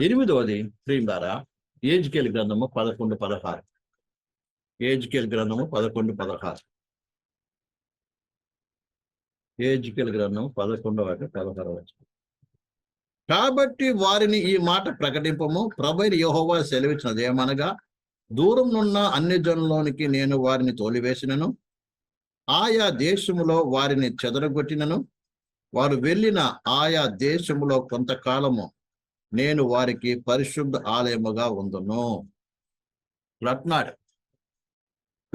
ఎనిమిదవది ప్రియులారా ఏజ్కేల్ గ్రంథము పదకొండు పదహారు. ఏజ్కేల్ గ్రంథము పదకొండు పదహారు. ఏజ్కేల్ గ్రంథం పదకొండవ పదహారు వచ్చిన కాబట్టి వారిని ఈ మాట ప్రకటింపము ప్రభైర్ యహోవా సెలవిచ్చినది ఏమనగా దూరం నున్న అన్ని జనులోనికి నేను వారిని తోలివేసినను ఆయా దేశములో వారిని చెదరగొట్టినను వారు వెళ్ళిన ఆయా దేశములో కొంతకాలము నేను వారికి పరిశుద్ధ ఆలయముగా ఉందను. అంటున్నాడు.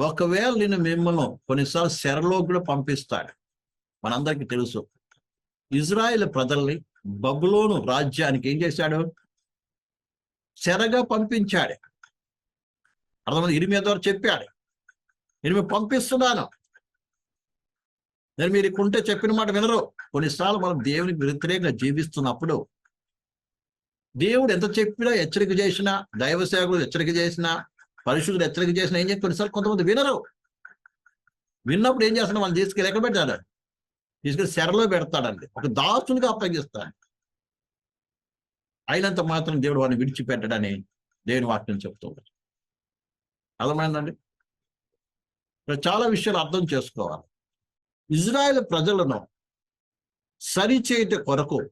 ఒకవేళ నేను మిమ్మల్ని కొన్నిసార్లు శరలో కూడా పంపిస్తాడు. మనందరికీ తెలుసు. ఇజ్రాయెల్ ప్రజల్ని బబులోను రాజ్యానికి ఏం చేశాడు? శరగా పంపించాడు. అర్థమంది? ఇరిమి ద్వారా చెప్పాడు. ఇరిమి పంపిస్తున్నాను. నేను మీరు ఇక్కడుంటే చెప్పిన మాట వినరు. కొన్నిసార్లు మనం దేవునికి వ్యతిరేకంగా జీవిస్తున్నప్పుడు దేవుడు ఎంత చెప్పినా హెచ్చరిక చేసినా దైవ సేవకులు హెచ్చరిక చేసినా పరిశుద్ధులు హెచ్చరిక చేసినా ఏం చెప్పి కొన్నిసార్లు కొంతమంది వినరు. విన్నప్పుడు ఏం చేస్తున్నా వాళ్ళు తీసుకెళ్ళి ఎక్కడ పెడతాడు? తీసుకెళ్ళి శరలో పెడతాడండి. ఒక దాసునిగా అప్పగిస్తాడు అయినంత మాత్రం దేవుడు వాడిని విడిచిపెట్టడని దేవుని వాక్యం చెప్తూ అర్థమైందండి? ఇక్కడ చాలా విషయాలు అర్థం చేసుకోవాలి. ఇజ్రాయెల్ ప్రజలను సరిచేయట కొరకు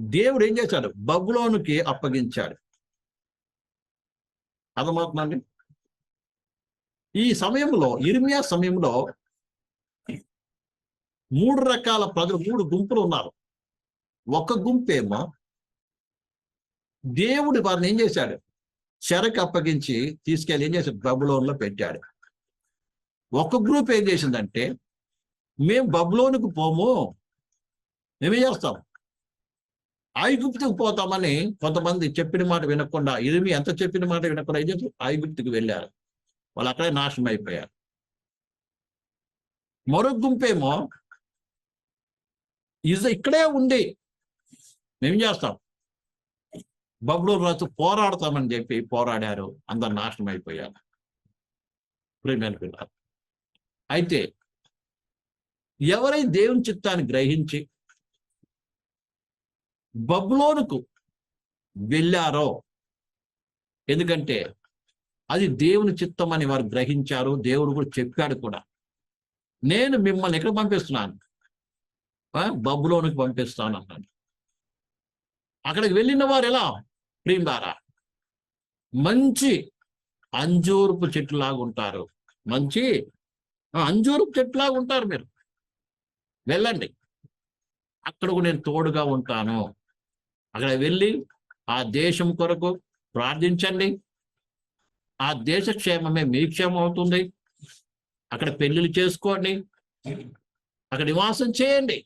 దేవుడు ఏం చేశాడు? బబులోనికి అప్పగించాడు. అర్థమవుతుందండి? ఈ సమయంలో ఇర్మియా సమయంలో మూడు రకాల ప్రజలు మూడు గుంపులు ఉన్నారు. ఒక గుంపేమో దేవుడు వారిని ఏం చేశాడు? చెరకు అప్పగించి తీసుకెళ్ళి ఏం చేశాడు? బబులోన్లో పెట్టాడు. ఒక గ్రూప్ ఏం చేసిందంటే మేము బబులోనికి పోము మేమేం చేస్తాం? ఐగుప్తుకు పోతామని కొంతమంది చెప్పిన మాట వినకుండా ఇరిమి ఎంత చెప్పిన మాట వినకుండా ఏం ఐగుప్తుకు వెళ్ళారు. వాళ్ళు అక్కడే నాశనం అయిపోయారు. మరొక గుంపేమో ఇది ఇక్కడే ఉండి మేం చేస్తాం. బబులు రాజు పోరాడతామని చెప్పి పోరాడారు అందరు నాశనం అయిపోయారు. ప్రేమైన పిల్లలు అయితే ఎవరై దేవుని చిత్తాన్ని గ్రహించి బబులోనుకు వెళ్ళారో? ఎందుకంటే అది దేవుని చిత్తం అని వారు గ్రహించారు దేవుడు కూడా చెప్పాడు కూడా. నేను మిమ్మల్ని ఎక్కడ పంపిస్తున్నాను? ఆ, బబులోనికి పంపిస్తాను అన్నాడు. అక్కడికి వెళ్ళిన వారు ఎలా? ప్రియులారా మంచి అంజూరుపు చెట్టులాగా ఉంటారు. మంచి అంజూరుపు చెట్టు చెట్టులాగా ఉంటారు మీరు. వెళ్ళండి. అక్కడకు నేను తోడుగా ఉంటాను. అక్కడ వెళ్ళి ఆ దేశం కొరకు ప్రార్థించండి. ఆ దేశ క్షేమమే మీ క్షేమం అవుతుంది. అక్కడ పెళ్ళిళ్ళు చేసుకోండి. అక్కడ నివాసం చేయండి.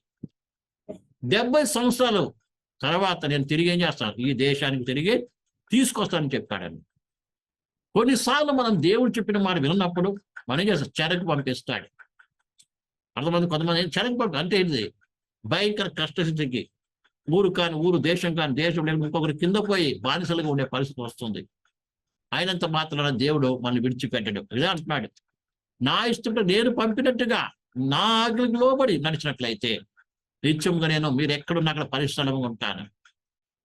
డెబ్బై సంవత్సరాలు తర్వాత నేను తిరిగి ఏం చేస్తాను? ఈ దేశానికి తిరిగి తీసుకొస్తానని చెప్పాడని కొన్నిసార్లు మనం దేవుడు చెప్పిన మాట విన్నప్పుడు మనం ఏం చేస్తాం? చెరకు పంపిస్తాడు. కొంతమంది కొంతమంది చెరకు పంపి అంటే ఏంటి భయంకర కష్టస్థితికి ఊరు కాని ఊరు దేశం కాని దేశం లేని ఇంకొకరి కింద పోయి బానిసలుగా ఉండే పరిస్థితి వస్తుంది. అయినంత మాత్రాన దేవుడు మనల్ని విడిచిపెట్టడు. ఇదే అంటున్నాడు. నా ఇష్టంతో నేను పంపినట్టుగా నా ఆజ్ఞలకు లోబడి నడిచినట్లయితే నిత్యంగా నేను మీరు ఎక్కడున్నా అక్కడ పరిశ్రమంగా ఉంటాను.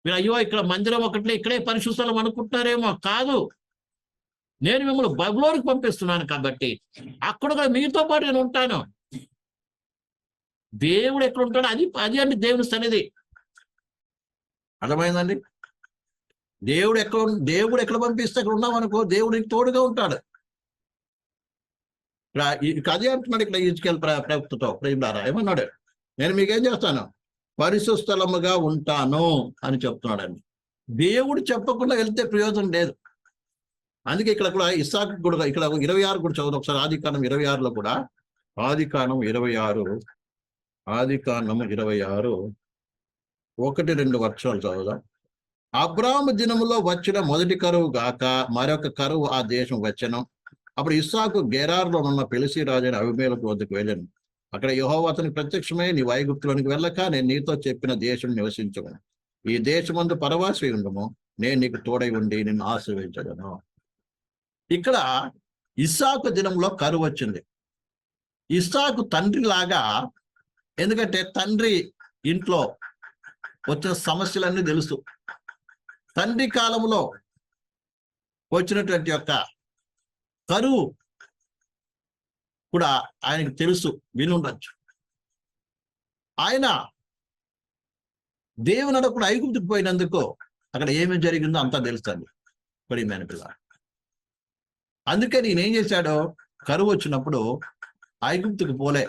మీరు అయ్యో ఇక్కడ మందిరం ఒకటి ఇక్కడే పరిశుస్థలం అనుకుంటున్నారేమో కాదు. నేను మిమ్మల్ని బబులోనికి పంపిస్తున్నాను కాబట్టి అక్కడ కూడా మీతో పాటు నేను ఉంటాను. దేవుడు ఎక్కడ ఉంటాడో అది అది అంటే దేవుని సన్నిధి. అర్థమైందండి? దేవుడు ఎక్కడ దేవుడు ఎక్కడ పంపిస్తే అక్కడ ఉన్నాం అనుకో దేవుడు తోడుగా ఉంటాడు. ఇక్కడ ఈ- అదే అంటున్నాడు ఇక్కడ ఈజ్కెల్ ప్రవక్తతో ప్రేమలారా? ఏమన్నాడు? నేను మీకేం చేస్తాను? పరిశుస్థలముగా ఉంటాను అని చెప్తున్నాడండి. దేవుడు చెప్పకుండా వెళ్తే ప్రయోజనం లేదు. అందుకే ఇక్కడ కూడా ఇస్సాకు కూడా ఇక్కడ ఇరవై ఆరు కూడా చదువు ఒకసారి ఆదికాండం ఇరవై ఆరులో కూడా ఆదికాండం ఇరవై ఆరు ఆదికాండం ఇరవై ఆరు. ఒకటి రెండు వర్షాలు చదువుదాం? అబ్రాహ్మ దినములో వచ్చిన మొదటి కరువు గాక మరొక కరువు ఆ దేశం వచ్చను. అప్పుడు ఇస్సాకు గెరార్లో ఉన్న పెలిసి రాజైన అభిమేలకు వద్దకు వెళ్ళాను. అక్కడ యెహోవా అతనికి ప్రత్యక్షమై నీ వైగుప్తులోనికి వెళ్ళక నేను నీతో చెప్పిన దేశం నివసించము. ఈ దేశమందు పరవాసి ఉండము. నేను నీకు తోడై ఉండి నిన్ను ఆశీర్వదించగలను ఇక్కడ ఇస్సాకు దినంలో కరువు వచ్చింది. ఇస్సాకు తండ్రి లాగా ఎందుకంటే తండ్రి ఇంట్లో వచ్చిన సమస్యలన్నీ తెలుసు. తండ్రి కాలంలో వచ్చినటువంటి యొక్క కరువు కూడా ఆయనకు తెలుసు వినుండొచ్చు. ఆయన దేవుని అడగకుండా ఐగుప్తికి పోయినందుకు అక్కడ ఏమేమి జరిగిందో అంతా తెలుస్తుంది ప్రియమైన పిల్ల. అందుకే నేను ఏం చేశాడో కరువు వచ్చినప్పుడు ఐగుప్తికి పోలే.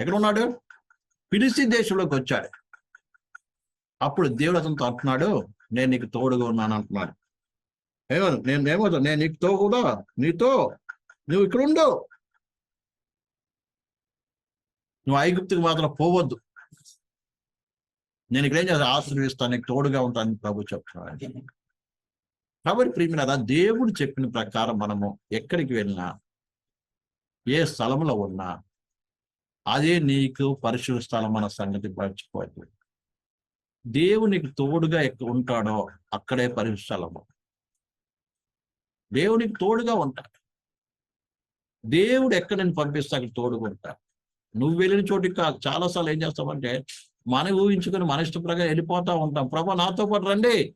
ఎక్కడ ఉన్నాడు? పిలిసి దేశంలోకి వచ్చాడు. అప్పుడు దేవుడు అతనితో అంటున్నాడు నేను నీకు తోడుగా ఉన్నాను అంటున్నాడు. ఏమో నేను ఏమవుతా నేను నీకు తోడుగా నీతో నువ్వు ఇక్కడ ఉండు. నువ్వు ఐగుప్తికి మాత్రం పోవద్దు. నేను ఇక్కడ ఏం చేస్తాను ఆశీర్విస్తాను నీకు తోడుగా ఉంటాను ప్రభు చెప్తున్నాడు. కాబట్టి ప్రియమైన దేవుడు చెప్పిన ప్రకారం మనము ఎక్కడికి వెళ్ళినా ఏ స్థలంలో ఉన్నా అదే నీకు పరిశుభ్ర స్థలం అన్న సంగతి మర్చిపోవద్దు. దేవునికి తోడుగా ఎక్కడ ఉంటాడో అక్కడే పరిశుద్ధ దేవునికి తోడుగా ఉంటాడు. దేవుడు ఎక్కడ నేను పంపిస్తా అక్కడ తోడుగా ఉంటాడు. నువ్వు వెళ్ళిన చోటికి కాదు. చాలాసార్లు ఏం చేస్తామంటే మనం ఊహించుకొని మన ఇష్ట ప్రకారం వెళ్ళిపోతా ఉంటాం. ప్రభా నాతో పాటు రండి.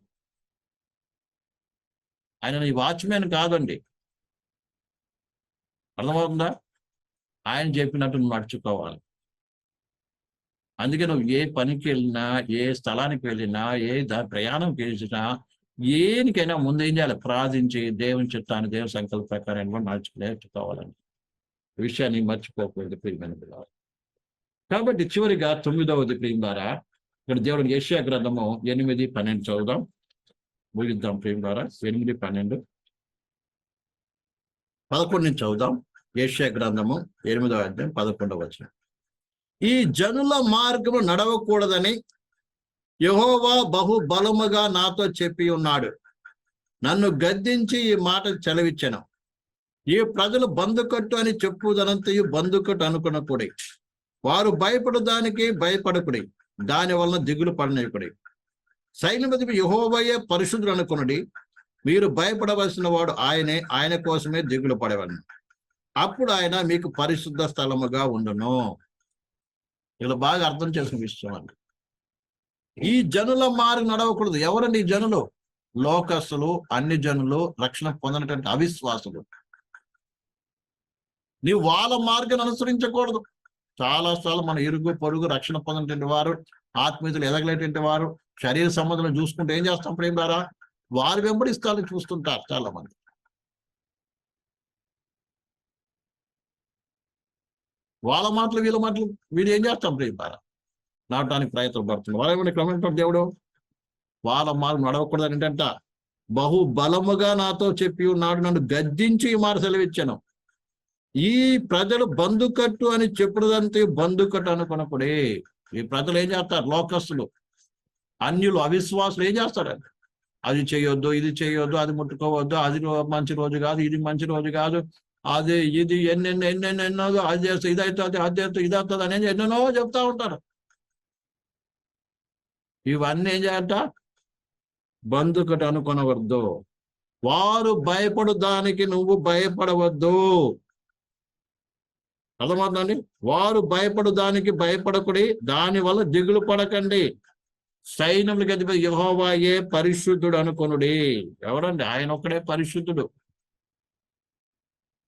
ఆయన నీ వాచ్మెన్ కాదండి. అర్థమవుతుందా? ఆయన చెప్పినట్టు నువ్వు నడుచుకోవాలి. అందుకే నువ్వు ఏ పనికి వెళ్ళినా ఏ స్థలానికి వెళ్ళినా ఏ దా ప్రయాణం చేసినా ఏనికైనా ముందు ఏం చేయాలి? ప్రార్థించి దేవుని చిత్తాన్ని దేవుని సంకల్ప ప్రకారం కూడా నడుచు నేర్చుకోవాలండి విషయాన్ని మర్చిపోకూడదు ప్రియమైన పిల్లలు కాబట్టి చివరిగా తొమ్మిదవది ప్రియం ద్వారా ఇక్కడ దేవుడు ఏషియా గ్రంథము ఎనిమిది పన్నెండు చదువుదాం. ముగిద్దాం ప్రియం ద్వారా ఎనిమిది పన్నెండు. పదకొండు నుంచి చదువుదాం. ఏషియా గ్రంథము ఎనిమిదవ అధ్యాయం పదకొండవ వచ్చిన ఈ జనుల మార్గము నడవకూడదని యహోవా బహు బలముగా నాతో చెప్పి ఉన్నాడు. నన్ను గద్దించి ఈ మాట చెలవిచ్చెను. ఈ ప్రజలు బందుకట్టు అని చెప్పుదనంతయు బందుకట్టు అనుకున్నప్పుడే వారు భయపడదానికి భయపడకుడి. దాని వలన దిగులు పడనికుడి. సైన్యపతి యహోవయ్యే పరిశుద్ధులు అనుకున్నది మీరు భయపడవలసిన వాడు ఆయనే. ఆయన కోసమే దిగులు పడేవాడిని అప్పుడు ఆయన మీకు పరిశుద్ధ స్థలముగా ఉండును. ఇలా బాగా అర్థం చేసుకుని విషయం ఈ జనుల మారి నడవకూడదు. ఎవరండి ఈ జనులు? లోకస్తులు అన్ని జనులు రక్షణ పొందినటువంటి అవిశ్వాసులు. నీవు వాళ్ళ మార్గాన్ని అనుసరించకూడదు. చాలా సార్లు మన ఇరుగు పొరుగు రక్షణ పొందినటువంటి వారు ఆత్మీయతలు ఎదగలేటువంటి వారు శరీర సంబంధం చూసుకుంటే ఏం చేస్తాం ప్రేమ ద్వారా వారు వెంబడిస్తారని చూస్తుంటారు చాలా మంది వాళ్ళ మాటలు వీళ్ళ మాటలు వీడు ఏం చేస్తాం ప్రేమ ద్వారా నాటడానికి ప్రయత్నం పడుతుంది వాళ్ళ ఏమైనా దేవుడు వాళ్ళ మాటలు నడవకూడదు ఏంటంట? బహు బలముగా నాతో చెప్పి ఉన్నాడు నన్ను గద్దించి ఈ మాట సెలవిచ్చాను. ఈ ప్రజలు బందుకట్టు అని చెప్పుడుదంతే బందుకట్టు అనుకున్నప్పుడే ఈ ప్రజలు ఏం చేస్తారు? లోకస్తులు. అన్యులు అవిశ్వాసులు ఏం చేస్తారండి అది చేయొద్దు ఇది చేయొద్దు అది ముట్టుకోవద్దు అది మంచి రోజు కాదు ఇది మంచి రోజు కాదు. అది ఇది ఎన్నెన్న ఎన్నెన్నో ఎన్నో అది చేస్తే ఇది అవుతుంది అది చేస్తే ఇది అవుతుంది అనేది ఎన్నెన్నో చెప్తా ఉంటారు. ఇవన్నీ ఏం చేయాలట? బందుకట అనుకొనవద్దు. వారు భయపడు దానికి నువ్వు భయపడవద్దు. అర్థమవుతుందండి? వారు భయపడు దానికి భయపడకుడి దాని వల్ల దిగులు పడకండి. సైన్యములకి అధిపతి యహోవాయే పరిశుద్ధుడు అనుకొనుడి. ఎవరండి? ఆయన ఒక్కడే పరిశుద్ధుడు.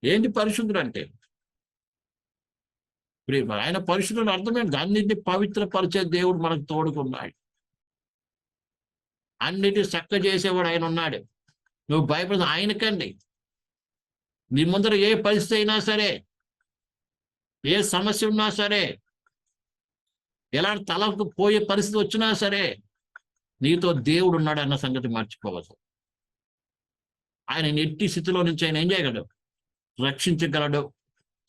ఏంటి పరిశుద్ధుడు అంటే? ఆయన పరిశుద్ధుడు అర్థమైంది అన్నింటినీ పవిత్రపరిచే దేవుడు మనకు తోడుకున్నాడు. అన్నిటి చక్క చేసేవాడు ఆయన ఉన్నాడు. నువ్వు భయపడ ఆయనకండి. నీ ముందర ఏ పరిస్థితి అయినా సరే ఏ సమస్య ఉన్నా సరే ఎలాంటి తలకు పోయే పరిస్థితి వచ్చినా సరే నీతో దేవుడు ఉన్నాడు అన్న సంగతి మర్చిపోవచ్చు ఆయన నెట్టి స్థితిలో నుంచి ఆయన ఏం చేయగలడు? రక్షించగలడు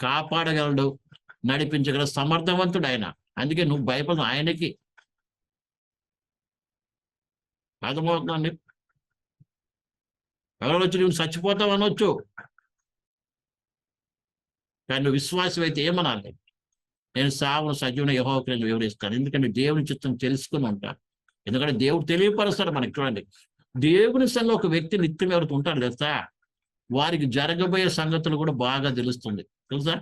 కాపాడగలడు నడిపించగల సమర్థవంతుడు ఆయన అందుకే నువ్వు భయపడదు ఆయనకి. అర్థమవుతుందండి? ఎవరు వచ్చి నువ్వు చచ్చిపోతావు అనొచ్చు. కానీ నువ్వు విశ్వాసం అయితే ఏమనాలి? నేను సావును సజీవుని యహోకి నేను వివరిస్తాను. ఎందుకంటే దేవుని చిత్తం తెలుసుకుని ఉంటాను ఎందుకంటే దేవుడు తెలియపరుస్తాడు మనకి చూడండి. దేవుని సంఘం ఒక వ్యక్తి నిత్యం ఎవరితో ఉంటాడు తెలుసా? వారికి జరగబోయే సంగతులు కూడా బాగా తెలుస్తుంది. తెలుసా?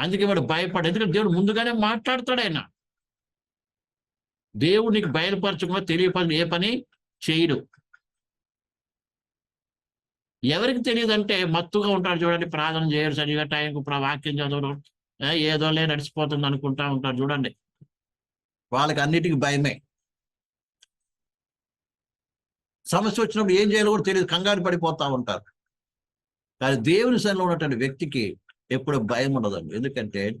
అందుకే వాడు భయపడ ఎందుకంటే దేవుడు ముందుగానే మాట్లాడతాడు ఆయన. దేవుడు నీకు బయలుపరచకుండా పని ఏ పని? చేయడు. ఎవరికి తెలియదంటే మత్తుగా ఉంటాడు చూడండి. ప్రార్థన చేయరు సరిగా టైంకు వాక్యం చదవడం. ఏదో ఏదోలే నడిచిపోతుంది అనుకుంటా ఉంటారు చూడండి. వాళ్ళకి అన్నిటికీ భయమే. సమస్య వచ్చినప్పుడు ఏం చేయాలో కూడా తెలియదు. కంగారు పడిపోతా ఉంటారు. కానీ దేవుని సన్నిలో ఉన్నటువంటి వ్యక్తికి ఎప్పుడు భయం ఉండదండి. ఎందుకంటే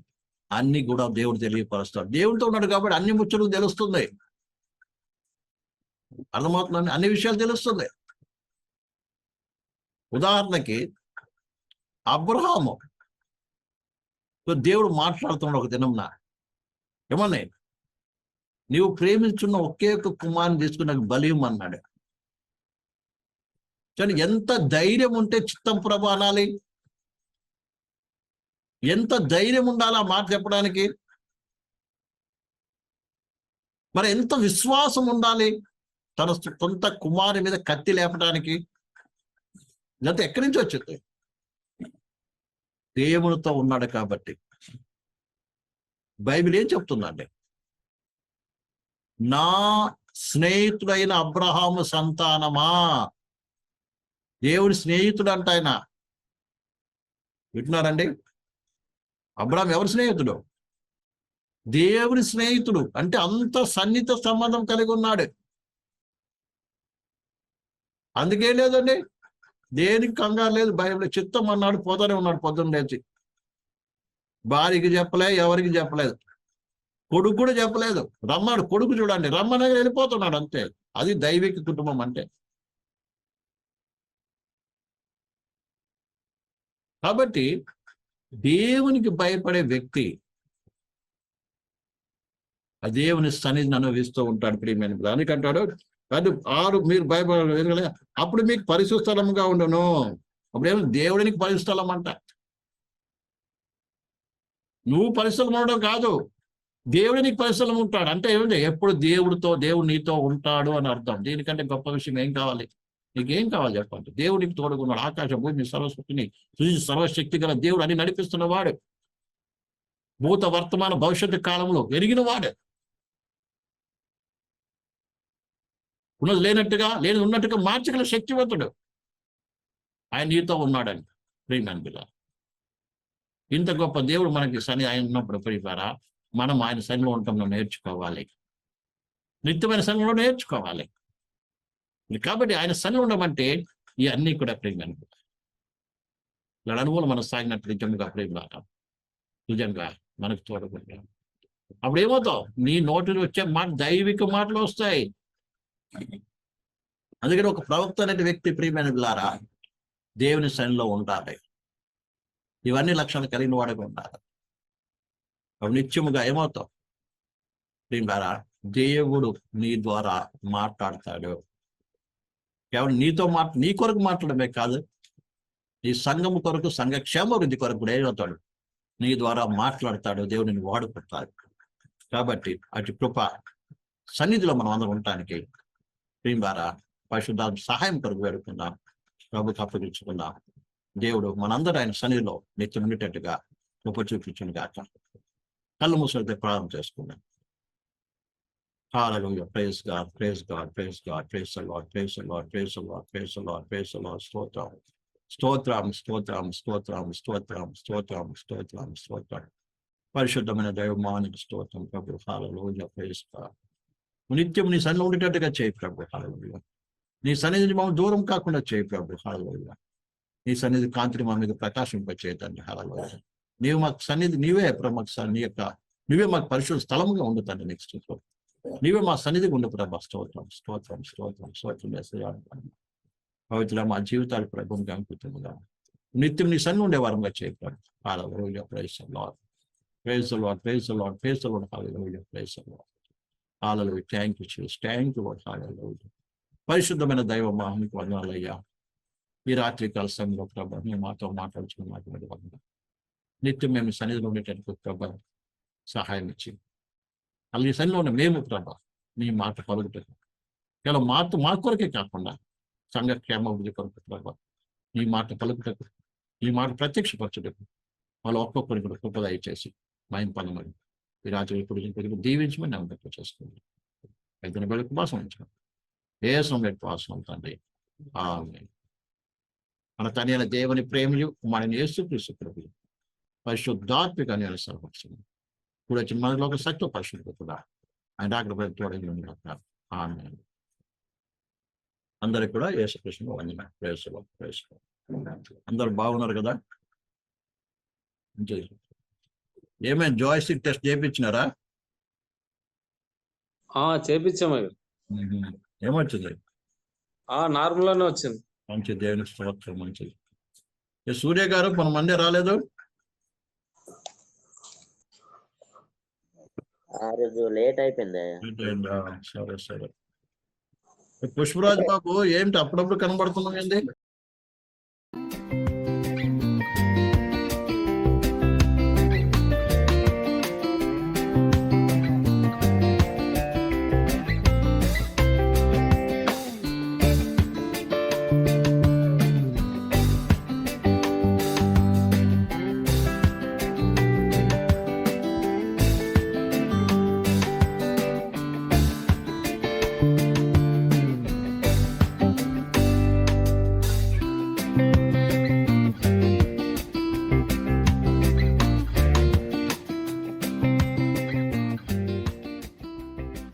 అన్ని కూడా దేవుడు తెలియపరుస్తాడు. దేవుడితో ఉన్నాడు కాబట్టి అన్ని ముచ్చట్లు తెలుస్తుంది. అర్థమవుతుందండి? అన్ని విషయాలు తెలుస్తుంది. ఉదాహరణకి అబ్రహాము. దేవుడు మాట్లాడుతున్నాడు ఒక దినం నా నీవు ప్రేమించున్న ఒకే ఒక్క కుమారుని తీసుకుని నాకు అన్నాడు కానీ ఎంత ధైర్యం ఉంటే చిత్తం ప్రభు అనాలి? ఎంత ధైర్యం ఉండాలి ఆ మాట చెప్పడానికి? మరి ఎంత విశ్వాసం ఉండాలి? తన సొంత కుమారి మీద కత్తి లేపడానికి? ఇదంతా ఎక్కడి నుంచి వచ్చింది? దేవునితో ఉన్నాడు కాబట్టి. బైబిల్ ఏం చెప్తుందండి? నా స్నేహితుడైన అబ్రహాము సంతానమా? దేవుడి స్నేహితుడు అంట ఆయన. వింటున్నారండి? అబ్రామ్ ఎవరి స్నేహితుడు? దేవుని స్నేహితుడు. అంటే అంత సన్నిహిత సంబంధం కలిగి ఉన్నాడు. అందుకే లేదండి? దేనికి కంగారు లేదు. బైబిల్ చిత్తం అన్నాడు పోతానే ఉన్నాడు పొద్దున్న లేచి. భార్యకి చెప్పలే ఎవరికి చెప్పలేదు. కొడుకు కూడా చెప్పలేదు. రమ్మాడు కొడుకు చూడండి. రమ్మనే వెళ్ళిపోతున్నాడు అంతే. అది దైవిక కుటుంబం అంటే. కాబట్టి దేవునికి భయపడే వ్యక్తి ఆ దేవుని సన్నిధిని అనుభవిస్తూ ఉంటాడు ప్రియమైన దానికంటాడు అది ఆరు మీరు భయపడ అప్పుడు మీకు పరిశుస్థలంగా స్థలముగా ఉండను. అప్పుడు ఏమి దేవుడినికి పరిశుద్ధ అంట. నువ్వు పరిస్థితులు ఉండడం కాదు. దేవుడు నీకు ఉంటాడు. అంటే ఏమిటి ఎప్పుడు దేవుడితో దేవుడు నీతో ఉంటాడు అని అర్థం. దీనికంటే గొప్ప విషయం ఏం కావాలి? నీకేం కావాలి చెప్పండి దేవుడికి తోడుకున్నాడు ఆకాశ భూమి సర్వశక్తిని సృష్టి సర్వశక్తి గల దేవుడు అని నడిపిస్తున్నవాడు భూత వర్తమాన భవిష్యత్తు కాలంలో ఎరిగిన వాడు. ఉన్నది లేనట్టుగా లేని ఉన్నట్టుగా మార్చగల శక్తివంతుడు. ఆయన నీతో ఉన్నాడని. ప్రియమైన ఇంత గొప్ప దేవుడు మనకి శని ఆయన ఉన్నప్పుడు ప్రియులారా మనం ఆయన శనిలో ఉండటంలో నేర్చుకోవాలి. నిత్యమైన సంఘంలో నేర్చుకోవాలి. కాబట్టి ఆయన సన్ని ఉండమంటే ఈ అన్ని కూడా ప్రేమ ఇలా అనుభవం మనం సాగినట్టు నిజంగా ప్రేమ నిజంగా మనకు తోడుకుంటాం అప్పుడు ఏమవుతావు? నీ నోటి వచ్చే మాట దైవిక మాటలు వస్తాయి. అందుకని ఒక ప్రవక్త అనే వ్యక్తి ప్రియమైన పిల్లారా? దేవుని సన్నిలో ఉండాలి. ఇవన్నీ లక్షణాలు కలిగిన వాడిగా ఉండాలి. అప్పుడు నిత్యముగా ఏమవుతావు? ప్రియులారా దేవుడు నీ ద్వారా మాట్లాడతాడు. కేవలం నీతో మాట నీ కొరకు మాట్లాడమే కాదు. నీ సంఘము కొరకు సంఘ క్షేమాభివృద్ధి కొరకు కూడా ఏమవుతాడు నీ ద్వారా మాట్లాడతాడు దేవుడిని వాడుకుంటాడు. కాబట్టి అటు కృప సన్నిధిలో మనం అందరం ఉండటానికి ప్రియులారా పరిశుద్ధాత్మ సహాయం కొరకు వేడుకుందాం. ప్రభుకి అప్పగించుకుందాం. దేవుడు మనందరూ ఆయన సన్నిధిలో నిత్యం ఉండేటట్టుగా కృప చూపించిన గాక కళ్ళు మూసితే ప్రారంభం చేసుకుందాం. Hallelujah. Praise God. Praise God. Praise God. Praise the Lord. Praise the Lord. Praise the Lord. Praise the Lord. Praise the Lord. Stotram. Stotram. Stotram. Stotram. Stotram. Stotram. Stotram. Stotram. పరిశుద్ధమైన దైవమానికి స్తోత్రం ప్రభు హాలలోయ ప్రేస్ నిత్యం నీ సన్నిలో ఉండేటట్టుగా చేయి ప్రభు హాలలోయ నీ సన్నిధిని మనం దూరం కాకుండా చేయి ప్రభు హాలలోయ నీ సన్నిధి కాంతిని మా మీద ప్రకాశింపచేయతండి హాలలోయ నీవు మాకు సన్నిధి నీవే ప్రభు మాకు నీ యొక్క నువ్వే మాకు పరిశుద్ధ స్థలముగా ఉండుతండి నెక్స్ట్ నీవే మా సన్నిధిగా ఉండే ప్రభా స్తోత్రం స్తోత్రం స్తోత్రం స్తోత్రం పవిత్ర మా జీవితాలు ప్రభుత్వం అంకుతుందిగా నిత్యం నీ సన్ని ఉండే వారంగా చేయ ప్రభు hallelujah praise lord praise lord praise lord praise lord hallelujah praise lord hallelujah thank you Jesus thank you hallelujah పరిశుద్ధమైన దైవ మాహనికి వందనాలయ్యా ఈ రాత్రి కాల సమయంలో ప్రభా మేము మాతో మాట్లాడుచుకుని మాట్లాడే నిత్యం మేము సన్నిధిలో ఉండేటట్టు ప్రభా సహాయం ఇచ్చి కలిగి సరిలో ఉన్న మేము ప్రభా. నీ మాట పలుకుతుంది కేవలం మాట మా కొరకే కాకుండా సంఘ క్షేమ అభివృద్ధి కొరకు ప్రభా. నీ మాట పలుకుటకు. నీ మాట ప్రత్యక్షపరచుటకు. వాళ్ళు ఒక్కొక్కరిని కూడా కృప చేసి మయం పనుమని ఈ రాత్రి ఇప్పుడు పెరిగి దీవించమని నేను నమ్మకం చేసుకోండి పెద్దని బయట ఉపాసం ఉంచడం. ఏ సమయం ఉపవాసం అవుతుంది మన తనైన దేవుని ప్రేమలు మనని యేసుక్రీస్తు ప్రభు పరిశుద్ధాత్మిక అని అనుసరపరచండి ఇప్పుడు వచ్చిన మనలో ఒక సత్య పరిశుద్ధత ఆయన అక్కడ ఉన్నాక ఆమె అందరికి కూడా యేసుకృష్ణ వందన ప్రేసుకో ప్రేసుకో అందరు బాగున్నారు కదా. ఏమైనా జాయిస్టిక్ టెస్ట్ చేయించినారా ఆ చేపించాము. ఏమొచ్చింది ఆ నార్మల్ గానే వచ్చింది మంచి దేవుని స్తోత్రం మంచిది సూర్య గారు మన మందే రాలేదు ఆ రోజు లేట్ అయిపోయింది. సరే సరే. పుష్పరాజ్ బాబు ఏంటి అప్పుడప్పుడు కనబడుతున్నాయండి